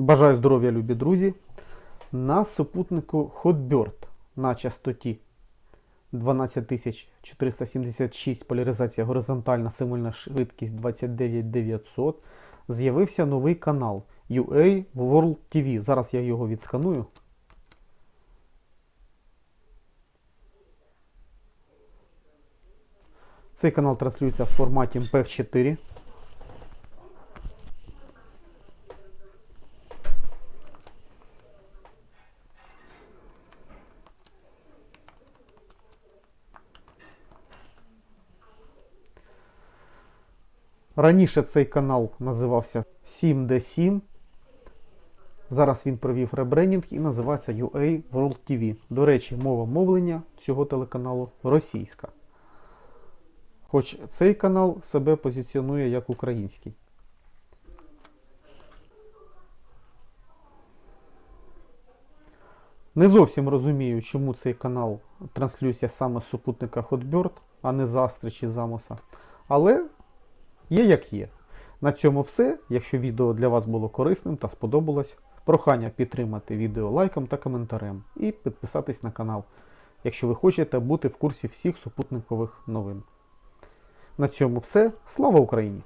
Бажаю здоров'я, любі друзі. На супутнику Hotbird на частоті 12476 поляризація горизонтальна символьна швидкість 29900 з'явився новий канал UA World TV. Зараз я його відсканую. Цей канал транслюється в форматі MPEG-4. Раніше цей канал називався 7D7. Зараз він провів ребрендінг і називається UA World TV. До речі, мова мовлення цього телеканалу російська. Хоч цей канал себе позиціонує як український. Не зовсім розумію, чому цей канал транслюється саме з супутника Hotbird, а не з Астри чи Замоса. Але є як є. На цьому все. Якщо відео для вас було корисним та сподобалось, прохання підтримати відео лайком та коментарем і підписатись на канал, якщо ви хочете бути в курсі всіх супутникових новин. На цьому все. Слава Україні!